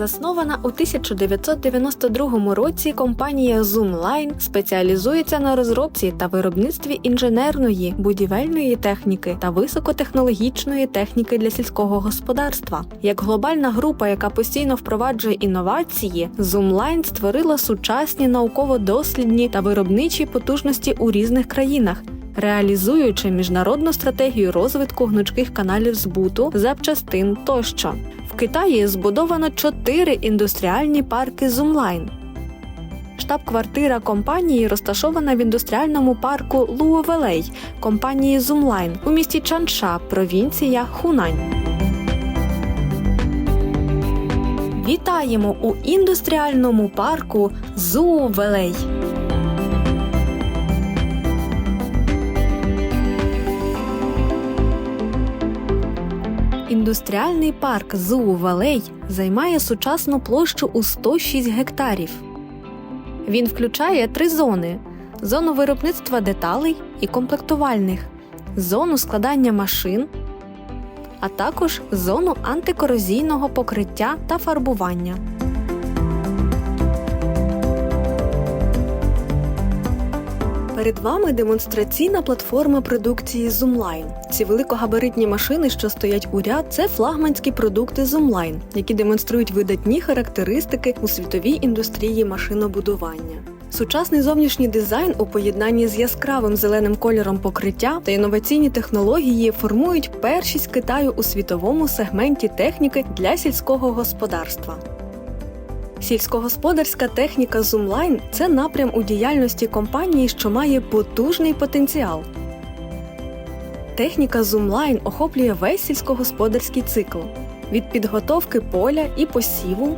Заснована у 1992 році, компанія Zoomline спеціалізується на розробці та виробництві інженерної, будівельної техніки та високотехнологічної техніки для сільського господарства. Як глобальна група, яка постійно впроваджує інновації, Zoomline створила сучасні науково-дослідні та виробничі потужності у різних країнах. Реалізуючи міжнародну стратегію розвитку гнучких каналів збуту, запчастин тощо. В Китаї збудовано чотири індустріальні парки Zoomline. Штаб-квартира компанії розташована в індустріальному парку Луовелей компанії Zoomline у місті Чанша, провінція Хунань. Вітаємо у індустріальному парку Зуовелей. Індустріальний парк Зуу Валей займає сучасну площу у 106 гектарів. Він включає три зони: зону виробництва деталей і комплектувальних, зону складання машин, а також зону антикорозійного покриття та фарбування. Перед вами демонстраційна платформа продукції Zoomline. Ці великогабаритні машини, що стоять у ряд, це флагманські продукти Zoomline, які демонструють видатні характеристики у світовій індустрії машинобудування. Сучасний зовнішній дизайн у поєднанні з яскравим зеленим кольором покриття та інноваційні технології формують першість Китаю у світовому сегменті техніки для сільського господарства. Сільськогосподарська техніка Zoomline – це напрям у діяльності компанії, що має потужний потенціал. Техніка Zoomline охоплює весь сільськогосподарський цикл від підготовки поля і посіву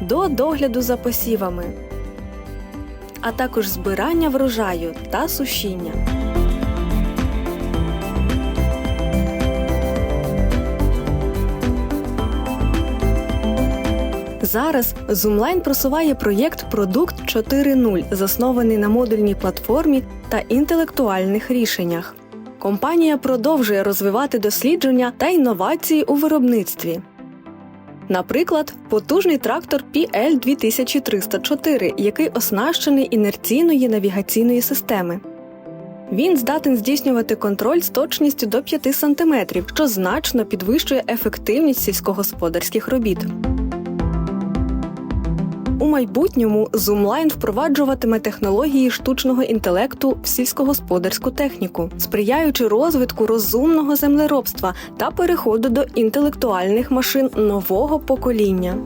до догляду за посівами, а також збирання врожаю та сушіння. Зараз Zoomline просуває проєкт Продукт 4.0, заснований на модульній платформі та інтелектуальних рішеннях. Компанія продовжує розвивати дослідження та інновації у виробництві. Наприклад, потужний трактор PL 2304, який оснащений інерційної навігаційної системи. Він здатен здійснювати контроль з точністю до 5 см, що значно підвищує ефективність сільськогосподарських робіт. У майбутньому Zoomline впроваджуватиме технології штучного інтелекту в сільськогосподарську техніку, сприяючи розвитку розумного землеробства та переходу до інтелектуальних машин нового покоління.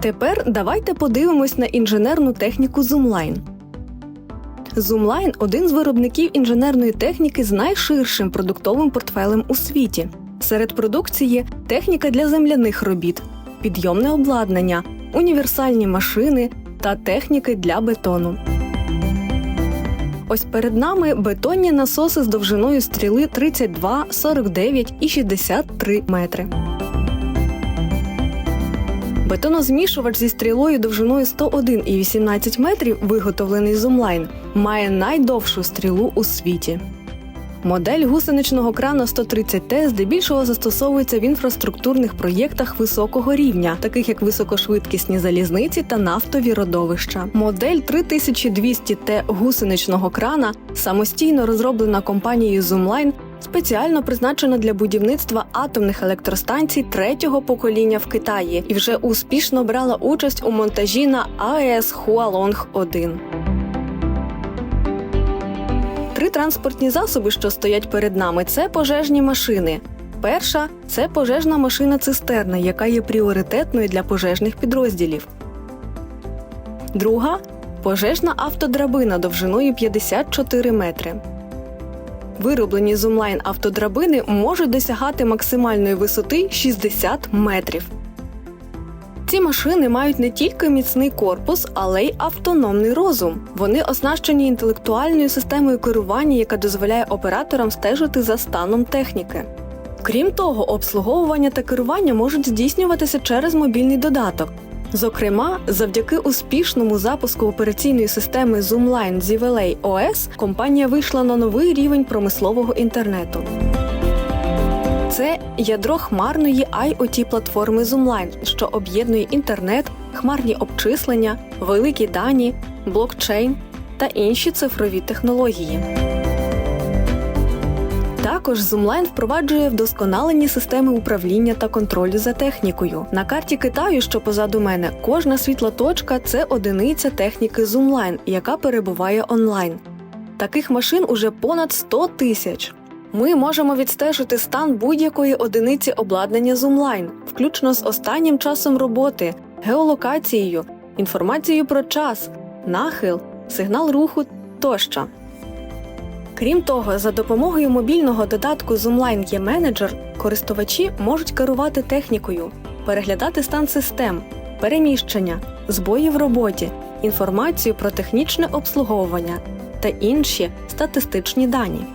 Тепер давайте подивимось на інженерну техніку Zoomline. Zoomline – один з виробників інженерної техніки з найширшим продуктовим портфелем у світі. Серед продукції техніка для земляних робіт, підйомне обладнання, універсальні машини та техніки для бетону. Ось перед нами бетонні насоси з довжиною стріли 32, 49 і 63 метри. Бетонозмішувач зі стрілою довжиною 101 і 18 метрів, виготовлений з Zoomline, має найдовшу стрілу у світі. Модель гусеничного крана 130Т здебільшого застосовується в інфраструктурних проєктах високого рівня, таких як високошвидкісні залізниці та нафтові родовища. Модель 3200Т гусеничного крана самостійно розроблена компанією Zoomline, спеціально призначена для будівництва атомних електростанцій третього покоління в Китаї і вже успішно брала участь у монтажі на АЕС Хуалонг 1 Три транспортні засоби, що стоять перед нами, це пожежні машини. Перша це пожежна машина цистерна, яка є пріоритетною для пожежних підрозділів. Друга пожежна автодрабина довжиною 54 метри. Вироблені з онлайн автодрабини можуть досягати максимальної висоти 60 метрів. Ці машини мають не тільки міцний корпус, але й автономний розум. Вони оснащені інтелектуальною системою керування, яка дозволяє операторам стежити за станом техніки. Крім того, обслуговування та керування можуть здійснюватися через мобільний додаток. Зокрема, завдяки успішному запуску операційної системи Zoomline ZVLA OS компанія вийшла на новий рівень промислового інтернету. Це ядро хмарної IoT платформи Zoomline, що об'єднує інтернет, хмарні обчислення, великі дані, блокчейн та інші цифрові технології. Також Zoomline впроваджує вдосконалені системи управління та контролю за технікою. На карті Китаю, що позаду мене, кожна світла точка це одиниця техніки Zoomline, яка перебуває онлайн. Таких машин уже понад 100 тисяч. Ми можемо відстежити стан будь-якої одиниці обладнання Zoomline, включно з останнім часом роботи, геолокацією, інформацією про час, нахил, сигнал руху тощо. Крім того, за допомогою мобільного додатку Zoomline eManager користувачі можуть керувати технікою, переглядати стан систем, переміщення, збої в роботі, інформацію про технічне обслуговування та інші статистичні дані.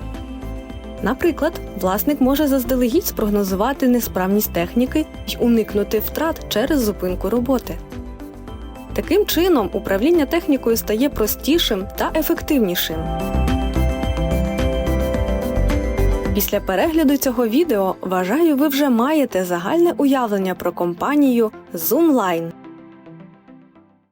Наприклад, власник може заздалегідь спрогнозувати несправність техніки й уникнути втрат через зупинку роботи. Таким чином, управління технікою стає простішим та ефективнішим. Після перегляду цього відео вважаю, ви вже маєте загальне уявлення про компанію Zoomline.